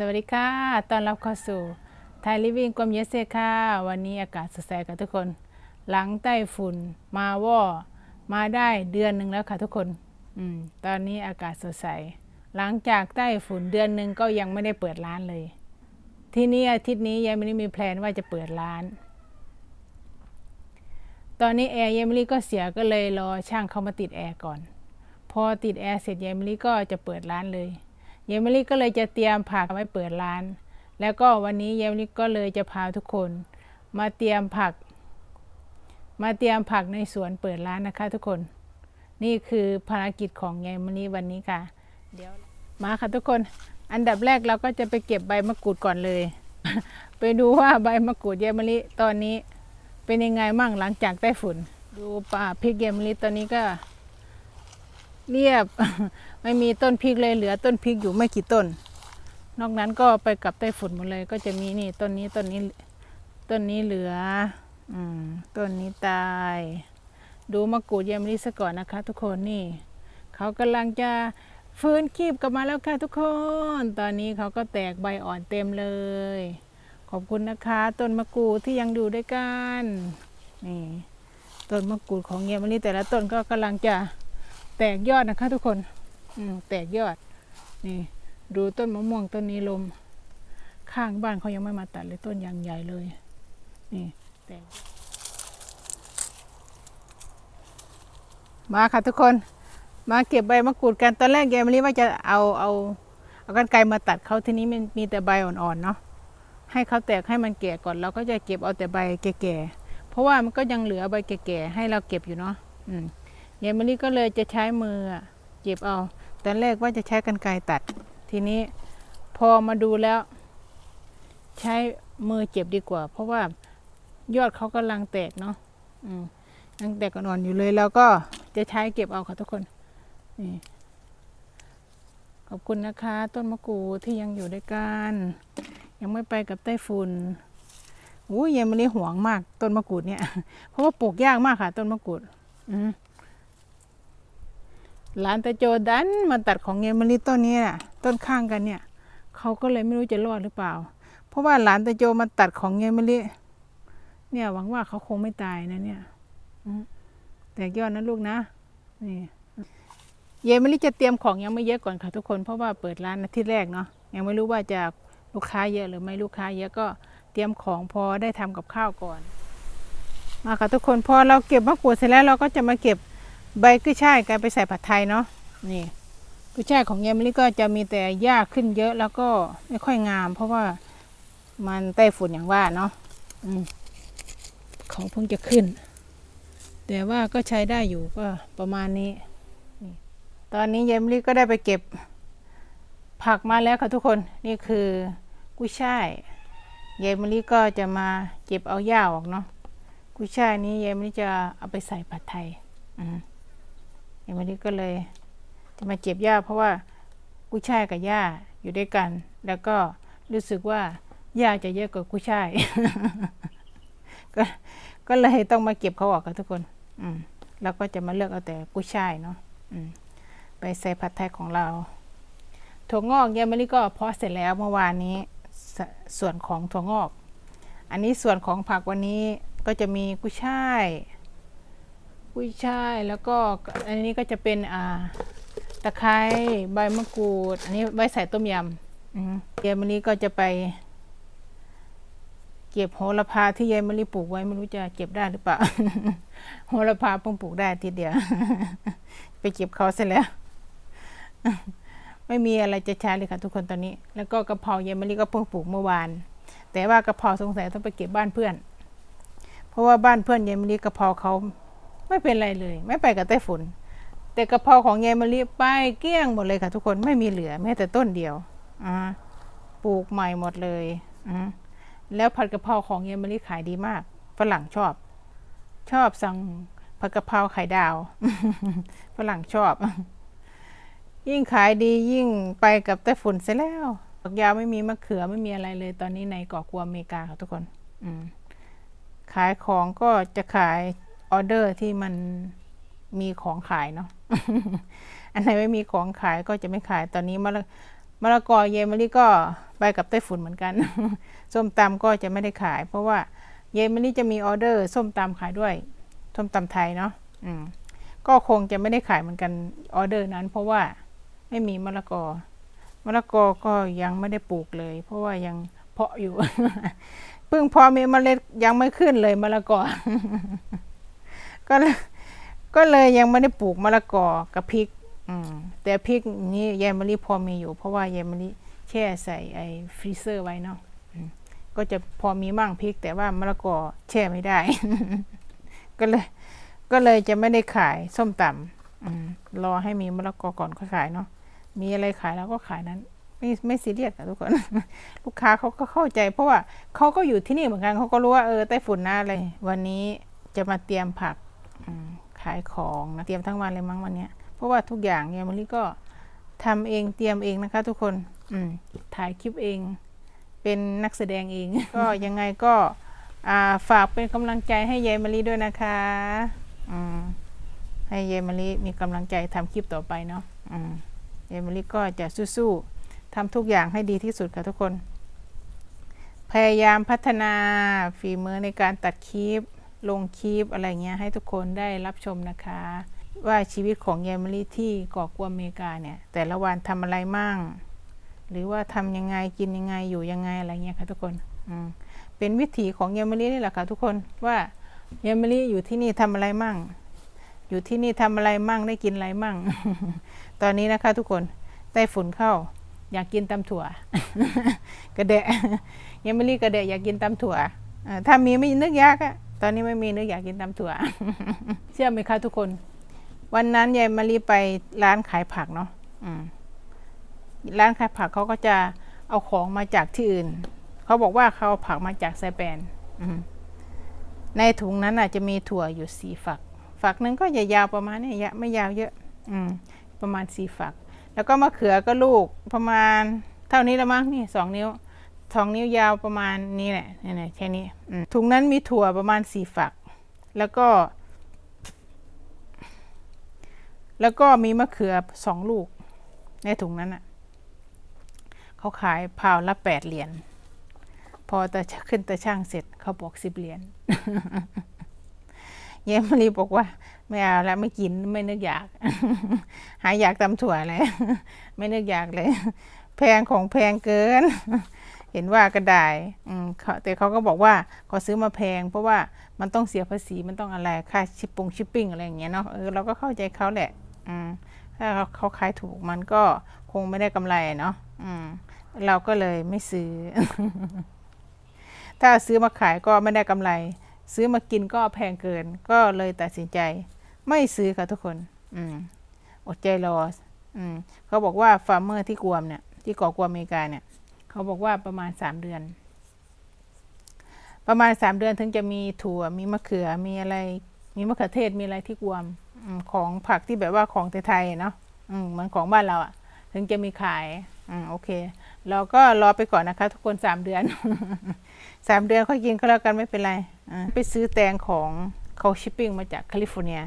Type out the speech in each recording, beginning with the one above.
สวัสดีค่ะ ตอนรับเข้าสู่ไทยลิฟวิ่งกลมเยสเซค่ะ วันนี้อากาศสดใสกับทุกคน หลังใต้ฝุ่นมาว่อมาได้เดือนหนึ่งแล้วค่ะทุกคน อืม ตอนนี้อากาศสดใส หลังจากใต้ฝุ่นเดือนหนึ่งก็ยังไม่ได้เปิดร้านเลย ที่นี้อาทิตย์นี้ยังไม่ได้มีแพลนว่าจะเปิดร้าน ตอนนี้แอร์เยมิลี่ก็เสียก็เลยรอช่างเขามาติดแอร์ก่อน พอติดแอร์เสร็จเยมิลี่ก็จะเปิดร้านเลย เยมิลี่ก็เลยจะเตรียมผักไว้เปิดร้าน แล้วก็วันนี้เยมิลี่ก็เลยจะพาทุกคน มาเตรียมผัก มาเตรียมผักในสวนเปิดร้านนะคะ ทุกคน นี่คือภารกิจของเยมิลี่วันนี้ค่ะ เดี๋ยวมาค่ะทุกคน อันดับแรกเราก็จะไปเก็บใบมะกรูดก่อนเลย ไปดูว่าใบมะกรูดเยมิลี่ตอนนี้เป็นยังไงมั่งหลังจากใต้ฝุ่น ดูป่าพริกเยมลิตอนนี้ก็ เรียบ ไม่มีต้นพริกเลยเหลือต้นพริกอยู่ไม่กี่ต้น นอกนั้นก็ไปกับใต้ฝุ่นหมดเลยก็จะมีนี่ต้นนี้ต้นนี้ต้นนี้เหลืออืมต้นนี้ตาย ดูมะกรูดเยมลิซะก่อนนะคะ ทุกคนนี่เขากำลังจะฟื้นคีบกลับมาแล้วค่ะทุกคน ตอนนี้เขาก็แตกใบอ่อนเต็มเลย ขอบคุณนะคะต้นมะกรูดที่ยังดูด้วยกันนี่ต้นมะกรูดของเงียมะลิแต่ละต้นก็กำลังจะ แตกยอดนะคะทุกคน อืมแตกยอด นี่ดูต้นมะม่วงต้นนี้ลม ข้างบ้านเขายังไม่มาตัดเลยต้นยังใหญ่เลย นี่แตกมาค่ะทุกคน มาเก็บใบมะกรูดกันตอนแรกแกมะลิว่าจะเอาเอาเอากันไกรมาตัดเขาทีนี้มันมีแต่ใบอ่อนๆเนาะให้เขาแตกให้มันแก่ก่อนเราก็จะเก็บเอาแต่ใบแก่ๆเพราะว่ามันก็ยังเหลือใบแก่ๆให้เราเก็บอยู่เนาะอืม ยายมะลิก็เลยจะใช้มือเก็บเอาตอนแรกว่าจะใช้กันไกรตัด ทีนี้พอมาดูแล้ว ใช้มือเก็บดีกว่า เพราะว่ายอดเขากำลังแตกเนาะอืมยังแตกอ่อนอยู่เลยแล้วก็จะใช้เก็บเอาค่ะทุกคนนี่ขอบคุณนะคะ ต้นมะกรูดที่ยังอยู่ด้วยกัน ยังไม่ไปกับไต้ฝุ่นอู้ยเยมันนี่หวงมากต้นมะกรูดเนี่ย เพราะว่าปลูกยากมากค่ะ ต้นมะกรูด อืม หลานตาโจดันมาตัดของเยมันนี่ต้นนี้น่ะ ต้นข้างกันเนี่ยเขาก็เลยไม่รู้จะรอดหรือเปล่า เพราะว่าหลานตาโจมาตัดของเยมันนี่เนี่ยหวังว่าเขาคงไม่ตายนะเนี่ยแต่ยอดนะลูกนะนี่เยมันนี่จะเตรียมของยังไม่เยอะก่อนค่ะทุกคนเพราะว่าเปิดร้านอาทิตย์แรกเนาะยังไม่รู้ว่าจะลูกค้าเยอะหรือไม่ลูกค้าเยอะก็เตรียมของพอได้ทำกับข้าวก่อนมาค่ะทุกคนพอเราเก็บมะกรูดเสร็จแล้วเราก็จะมาเก็บ ใบกุ้ยช่ายกันไปใส่ผัดไทยเนาะนี่กุ้ยช่ายของเยมลี่ก็จะมีแต่หญ้าขึ้นเยอะแล้วก็ไม่ค่อยงาม เพราะว่ามันใต้ฝุ่นอย่างว่าเนาะอืมเขาเพิ่งจะขึ้น แต่ว่าก็ใช้ได้อยู่ก็ประมาณนี้นี่ตอนนี้เยมลี่ก็ได้ไปเก็บ ผักมาแล้วค่ะทุกคนนี่คือกุ้ยช่ายยายมะลิก็จะมาเก็บเอาหญ้าออกเนาะกุ้ยช่ายนี้ยายมะลิจะเอาไปใส่ผัดไทย อืม ยายมะลิก็เลยจะมาเก็บหญ้าเพราะว่ากุ้ยช่ายกับหญ้าอยู่ด้วยกัน แล้วก็รู้สึกว่าหญ้าจะเยอะกว่ากุ้ยช่ายก็ก็เลยต้องมาเก็บเขาออกค่ะทุกคน อืมแล้วก็จะมาเลือกเอาแต่กุ้ยช่ายเนาะอืมไปใส่ผัดไทยของเราถั่วงอกยามะลิก็เพาะเสร็จแล้วเมื่อวานนี้สส่วนของถั่วงอก อันนี้ส่วนของผักวันนี้ก็จะมีกุ้ยช่าย กุ้ยช่ายแล้วก็อันนี้ก็จะเป็นอ่าตะไคร้ใบมะกรูด อันนี้ไว้ใส่ต้มยำอืมยายมะลิก็จะไป เก็บโหระพาที่ยายมะลิปลูกไว้ไม่รู้จะเก็บได้หรือเปล่าโหระพาเพิ่งปลูกได้ทีเดียว ไปเก็บเขาเสร็จแล้ว ไม่มีอะไรจะใช้เลยค่ะทุกคนตอนนี้ แล้วก็กระเพราเยมะลิก็เพิ่งปลูกเมื่อวาน แต่ว่ากระเพราสงสัยต้องไปเก็บบ้านเพื่อน เพราะว่าบ้านเพื่อนเยมะลิกระเพราเขา ไม่เป็นไรเลย ไม่ไปกับไต้ฝุ่นแต่กระเพราของเยมะลิไปเกลี้ยงหมดเลยค่ะทุกคนไม่มีเหลือแม้แต่ต้นเดียวอ่าปลูกใหม่หมดเลยอแล้วผัดกะเพราของเยมะลิขายดีมากฝรั่งชอบ ชอบสั่งผัดกะเพราไข่ดาวฝรั่งชอบ ยิ่งขายดียิ่งไปกับไต้ฝุ่นเสียแล้วฝักยาวไม่มีมะเขือไม่มีอะไรเลย ตอนนี้ในเกาะกัวอเมริกาค่ะทุกคน อืมขายของก็จะขาย ออเดอร์ที่มันมีของขายเนาะ อันไหนไม่มีของขายก็จะไม่ขาย ตอนนี้มะละมะละกอเยมะลิก็ไปกับไต้ฝุ่นเหมือนกัน ส้มตำก็จะไม่ได้ขาย เพราะว่าเยมะลิจะมีออเดอร์ส้มตำขายด้วย ส้มตำไทยเนาะ อืม ก็คงจะไม่ได้ขายเหมือนกันออเดอร์นั้น เพราะว่าไม่มีมะละกอ มะละกอก็ยังไม่ได้ปลูกเลย เพราะว่ายังเพาะอยู่ เพิ่งพอมีเมล็ดยังไม่ขึ้นเลยมะละกอ ก็เลยก็เลยยังไม่ได้ปลูกมะละกอกับพริก อืม แต่พริกนี้ยายมะลิพอมีอยู่ เพราะว่ายายมะลิแช่ใส่ไอ้ฟรีเซอร์ไว้เนาะก็จะพอมีมั่งพริก แต่ว่ามะละกอแช่ไม่ได้ ก็เลย ก็เลยจะไม่ได้ขายส้มตำรอให้มีมะละกอก่อนค่อยขายเนาะมีอะไรขายแล้วก็ขายนั้นไม่ไม่ซีเรียสค่ะทุกคน ลูกค้าเขาก็เข้าใจ เพราะว่าเขาก็อยู่ที่นี่เหมือนกันเขาก็รู้ว่าเออไต้ฝุ่นนะอะไรวันนี้จะมาเตรียมผัก ขายของนะเตรียมทั้งวันเลยมั้งวันเนี้ยเพราะว่าทุกอย่างเนี่ยมะลิก็ทำเองเตรียมเองนะคะ ทุกคนอืมถ่ายคลิปเอง เป็นนักแสดงเอง ก็ยังไงก็าฝากเป็นกำลังใจให้ยายมะลิด้วยนะคะอืมให้ยายมะลิมีกำลังใจทำคลิปต่อไปเนาะอืมยายมะลิก็จะสู้ๆทำทุกอย่างให้ดีที่สุดค่ะทุกคน พยายามพัฒนาฝีมือในการตัดคลิป ลงคลิปอะไรเงี้ยให้ทุกคนได้รับชมนะคะ ว่าชีวิตของยายมะลิที่เกาะกัวอเมริกาเนี่ย แต่ละวันทำอะไรมั่ง หรือว่าทำยังไงกินยังไงอยู่ยังไงอะไรเงี้ยค่ะทุกคนอืมเป็นวิถีของยายมะลินี่แหละค่ะทุกคนว่ายายมะลิอยู่ที่นี่ทำอะไรมั่ง อยู่ที่นี่ทำอะไรมั่งได้กินอะไรมั่ง ตอนนี้นะคะทุกคนไต้ฝุ่นเข้าอยากกินตำถั่ว กระเดะยายมะลิกระเดะอยากกินตำถั่วอถ้ามีไม่นึกอยากอะ ตอนนี้ไม่มีนึกอยากกินตำถั่ว เชื่อไหมคะทุกคน วันนั้นยายมารีไปร้านขายผักเนาะร้านขายผักเขาก็จะเอาของมาจากที่อื่น เขาบอกว่าเขาเอาผักมาจากไซแปนในถุงนั้นอาจจะมีถั่วอยู่สี่ฝัก ฝักหนึงก็จะยาวประมาณนี้ยะไม่ยาวเยอะ อืม ประมาณสี่ฝัก แล้วก็มะเขือก็ลูกประมาณ เท่านี้ละมั้งนี่สองนิ้ว สองนิ้วยาวประมาณนี้แหละนี่ๆแค่นี้ถุงนั้นมีถั่วประมาณสี่ฝัก แล้วก็ แล้วก็มีมะเขือสองลูก ในถุงนั้นอะเขาขายพาวละแปดเหรียญพอตะขึ้นตะช่างเสร็จเขาบอกสิบเหรียญเยมรีบอกว่า ไม่เอาแล้วไม่กินไม่นึกอยาก หายอยากตำถั่วเลย ไม่นึกอยากเลย แพงของแพงเกิน เห็นว่าก็ได้อืมเขาแต่เขาก็บอกว่าเขาซื้อมาแพง เพราะว่ามันต้องเสียภาษีมันต้องอะไรค่าชิปปงชิปปิ้งอะไรอย่างเงี้ยเนาะเออเราก็เข้าใจเขาแหละอืมถ้าเขาเขาขายถูกมันก็คงไม่ได้กำไรเนาะอืมเราก็เลยไม่ซื้อ ถ้าซื้อมาขายก็ไม่ได้กำไร ซื้อมากินก็แพงเกิน ก็เลยตัดสินใจ ไม่ซื้อค่ะทุกคนอืมอดใจรออืมเขาบอกว่าฟาร์มเมอร์ที่กวมเนี่ยที่กาะกวมอเมริกาเนี่ย เขาบอกว่าประมาณสามเดือน ประมาณสามเดือนถึงจะมีถั่ว มีมะเขือ มีอะไร มีมะเขือเทศ มีอะไรที่กวมอของผักที่แบบว่าของไทยๆเนาะเหมือนของบ้านเราอะถึงจะมีขายอืมโอเค เราก็รอไปก่อนนะคะ ทุกคนสามเดือนสามเดือนค่อยกินก็แล้วกันไม่เป็นไรไปซื้อแตงของเขาชิปปิ้งมาจากแคลิฟอร์เนีย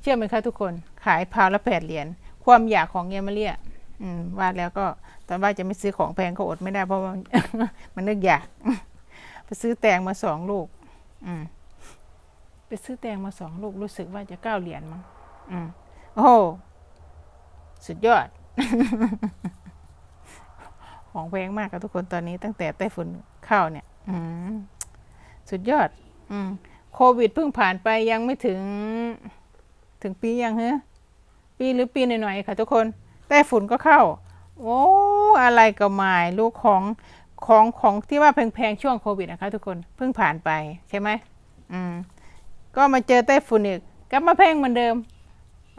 เชื่อไหมคะทุกคนขายพาวละแปดเหรียญความอยากของเยมาเรีย อืมว่าแล้วก็ตอนว่าจะไม่ซื้อของแพงก็อดไม่ได้เพราะมันนึกอยากไปซื้อแตงมาสองลูก อืมไปซื้อแตงมาสองลูกรู้สึกว่าจะเก้าเหรียญมั้งอืมโอ้โหสุดยอด ของแพงมากค่ะทุกคนตอนนี้ตั้งแต่ไต้ฝุ่นเข้าเนี่ย อืมสุดยอด อืมโควิดเพิ่งผ่านไปยังไม่ถึง ถึงปียังเฮ้ปีหรือปีหน่อยๆค่ะทุกคน ไต้ฝุ่นก็เข้า โอ้อะไรก็ไม่ลูกของของของที่ว่าแพงๆช่วงโควิดนะคะทุกคนเพิ่งผ่านไปใช่ไหมอืมก็มาเจอไต้ฝุ่นอีกกลับมาแพงเหมือนเดิม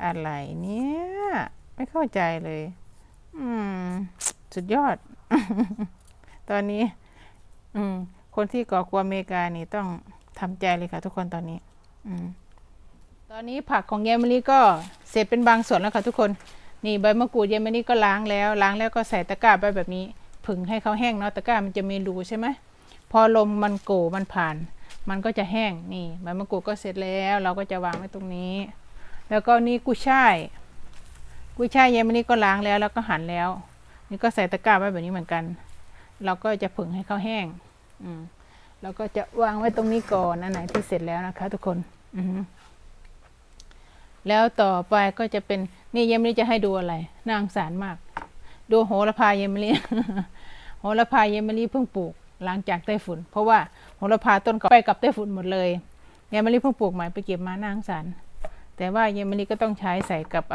อะไรเนี่ย ไม่เข้าใจเลย อืม สุดยอด ตอนนี้ อืม คนที่ก่อกลัวอเมริกานี่ต้องทำใจเลยค่ะ ทุกคนตอนนี้ อืม ตอนนี้ผักของเยมลี่ก็เสร็จเป็นบางส่วนแล้วค่ะทุกคน นี่ใบมะกรูดเยมลี่ก็ล้างแล้ว ล้างแล้วก็ใส่ตะกร้าไปแบบนี้ ผึ่งให้เขาแห้งเนาะตะกร้ามันจะมีรูใช่ไหมพอลมมันโกมันผ่าน มันก็จะแห้งนี่ใบมะกรูดก็เสร็จแล้ว เราก็จะวางไว้ตรงนี้ แล้วก็นี่กุ้ยช่ายกุ้ยช่ายเยมลี่ก็ล้างแล้วแล้วก็หั่นแล้ว นี่ก็ใส่ตะกร้าไว้แบบนี้เหมือนกัน เราก็จะผึ่งให้เขาแห้ง อืมเราก็จะวางไว้ตรงนี้ก่อนอันไหนที่เสร็จแล้วนะคะ ทุกคน อืแล้วต่อไปก็จะเป็น นี่เยมลี่จะให้ดูอะไรน่าสงสารมาก ดูโหระพาเยมลี่ โหระพาเยมลี่เพิ่งปลูกหลังจากไต้ฝุ่น เพราะว่าโหระพาต้นก็ไปกับไต้ฝุ่นหมดเลยเยมลี่เพิ่งปลูกใหม่ไปเก็บมาน่าสงสาร แต่ว่าเยมลี่ก็ต้องใช้ใส่กับ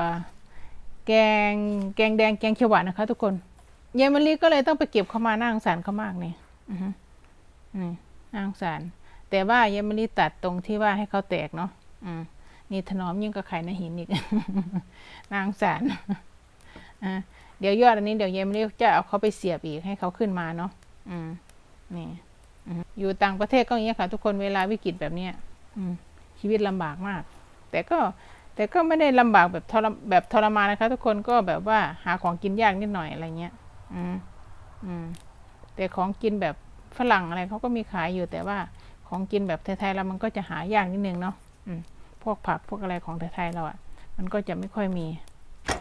แกงแกงแดงแกงเขียวหวานนะคะ ทุกคนเยมลี่ก็เลยต้องไปเก็บเข้ามาน่าสงสารเขามากนี่อือฮึอืมน่าสงสาร แต่ว่าเยมลี่ตัดตรงที่ว่าให้เขาแตกเนาะอืม นี่ถนอมยิ่งกับไข่ในหินอีกนางสารอ่าเดี๋ยวยอดอันนี้เดี๋ยวเยมลี่จะเอาเขาไปเสียบอีกให้เขาขึ้นมาเนาะอืมนี่อยู่ต่างประเทศก็อย่างนี้ค่ะ ทุกคนเวลาวิกฤตแบบเนี้ยอืมชีวิตลำบากมาก แต่ก็แต่ก็ไม่ได้ลำบากแบบทรมแบบทรมานนะคะ ทุกคนก็แบบว่าหาของกินยากนิดหน่อยอะไรเงี้ย อืมอืมแต่ของกินแบบฝรั่งอะไรเขาก็มีขายอยู่แต่ว่าของกินแบบไทยๆเรามันก็จะหายากนิดนึงเนาะอืม พวกผักพวกอะไรของไทยๆเราอะ่ะ มันก็จะไม่ค่อยมี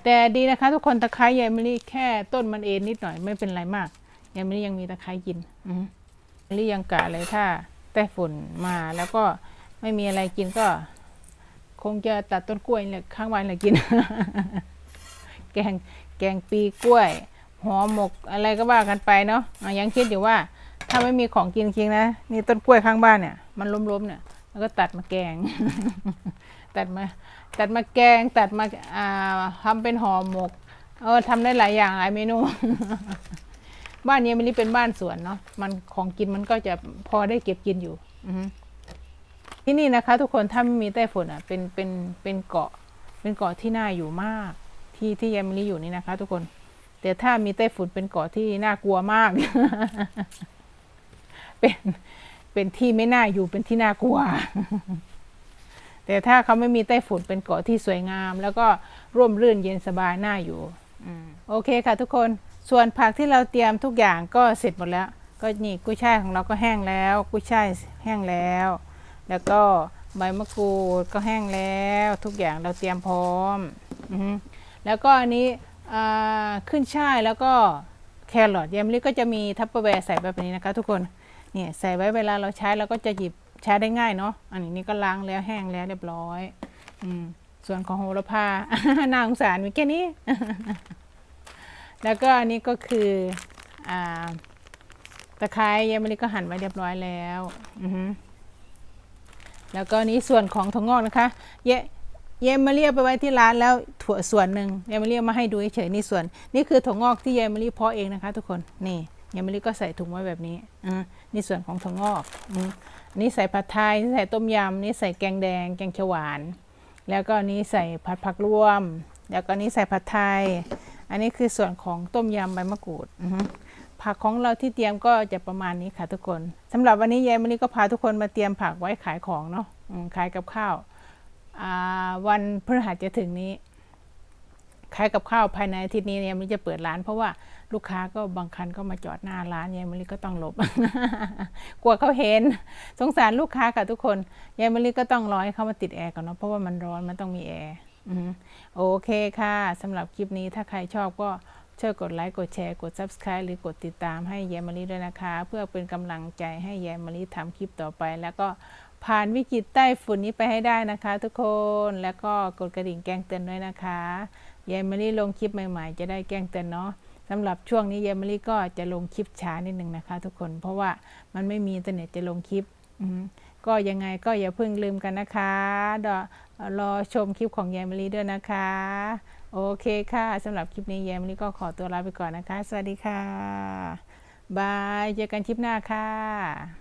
แต่ดีนะคะ ทุกคนตะไคร้ยายมะลิแค่ต้นมันเอ็นนิดหน่อยไม่เป็นไรมากยายมะลิยังมีตะไคร้กินอืมมะลิยังกะเลยถ้าใต้ฝุ่นมาแล้วก็ไม่มีอะไรกินก็ คงจะตัดต้นกล้วยเนี่ยข้างบ้านเลยกิน แกงแกงปีกล้วยหอมหมกอะไรก็ว่ากันไปเนาะะยังคิดอยู่ว่า ถ้าไม่มีของกินจริงนะนี่ต้นกล้วยข้างบ้านเนี่ย มันล้มๆเนี่ย แล้วก็ตัดมาแกง ตัดมาตัดมาแกง ตัดมาอ่าทำเป็นห่อหมก เออทำได้หลายอย่างหลายเมนู บ้านนี้มันนี่เป็นบ้านสวนเนาะมันของกินมันก็จะพอได้เก็บกินอยู่อือฮึที่นี่นะคะ ทุกคนถ้าไม่มีไต้ฝุ่นอะ เป็นเป็นเป็นเกาะ เป็นเกาะที่น่าอยู่มาก ที่ที่ยายมะลิอยู่นี่นะคะ ทุกคน แต่ถ้ามีไต้ฝุ่นเป็นเกาะที่น่ากลัวมาก เป็น เป็นที่ไม่น่าอยู่เป็นที่น่ากลัว แต่ถ้าเขาไม่มีไต้ฝุ่นเป็นเกาะที่สวยงาม แล้วก็ร่มรื่นเย็นสบายน่าอยู่อโอเคค่ะทุกคนส่วนผักที่เราเตรียมทุกอย่างก็เสร็จหมดแล้ว ก็นี่กุ้ยช่ายของเราก็แห้งแล้ว กุ้ยช่ายแห้งแล้ว แล้วก็ใบมะกรูดก็แห้งแล้ว ทุกอย่างเราเตรียมพร้อมอแล้วก็อันนี้ขึ้นช่ายแล้วก็แครอทยามลิก็จะมีทัพเปอร์แวร์ใส่แบบนี้นะคะทุกคน เนี่ยใส่ไว้เวลาเราใช้เราก็จะหยิบใช้ได้ง่ายเนาะอันนี้นี่ก็ล้างแล้วแห้งแล้วเรียบร้อยอืมส่วนของโหระพาน่าสงสารมีแค่นี้ แล้วก็อันนี้ก็คืออ่าตะไคร้ยามลิก็หั่นไว้เรียบร้อยแล้วอือแล้วก็นี้ส่วนของถั่วงอกนะคะ เยเยมมาเรียไปไว้ที่ร้านแล้วถั่วส่วนหนึ่งเยมมาเรียมาให้ดูเฉยๆนี่ส่วน นี่คือถั่วงอกที่เยมมาเรียเพาะเองนะคะ ทุกคนนี่ ยมมาเรีก็ใส่ถุงไว้แบบนี้อ่านี่ส่วนของถั่วงอกอืมนี่ใส่ผัดไทยใส่ต้มยำนี่ใส่แกงแดง แกงเขียวหวาน แล้วก็นี้ใส่ผัดผักรวม แล้วก็นี้ใส่ผัดไทย อันนี้คือส่วนของต้มยำใบมะกรูดอือฮึผักของเราที่เตรียมก็จะประมาณนี้ค่ะทุกคนสำหรับวันนี้ยายมะลิก็พาทุกคนมาเตรียมผักไว้ขายของเนาะอืมขายกับข้าวอ่าวันพฤหัสจะถึงนี้ ขายกับข้าวภายในอาทิตย์นี้ยายมะลิจะเปิดร้าน เพราะว่าลูกค้าก็บางคันก็มาจอดหน้าร้านยายมะลิก็ต้องหลบ กลัวเขาเห็น สงสารลูกค้าค่ะทุกคนยายมะลิก็ต้องรอให้เขามาติดแอร์ก่อนเนาะเพราะว่ามันร้อนมันต้องมีแอร์โอเคค่ะสำหรับคลิปนี้ถ้าใครชอบก็ช่วยกดไลค์กดแชร์กด Subscribe หรือกดติดตามให้แยมมารีด้วยนะคะ เพื่อเป็นกำลังใจให้แยมมารีทำคลิปต่อไป แล้วก็ผ่านวิกฤตใต้ฝุ่นนี้ไปให้ได้นะคะ ทุกคนแล้วก็กดกระดิ่งแจ้งเตือนด้วยนะคะ แยมมารีลงคลิปใหม่ ๆ จะได้แจ้งเตือนเนาะสำหรับช่วงนี้แยมมารีก็จะลงคลิปช้านิดนึงนะคะ ทุกคน เพราะว่ามันไม่มีอินเทอร์เน็ตจะลงคลิปก็ยังไงก็อย่าเพิ่งลืมกันนะคะรอรอชมคลิปของแยมมารีด้วยนะคะ โอเคค่ะสำหรับคลิปนี้แยมลี่ก็ขอตัวลาไปก่อนนะคะ สวัสดีค่ะบายเจอกันคลิปหน้าค่ะ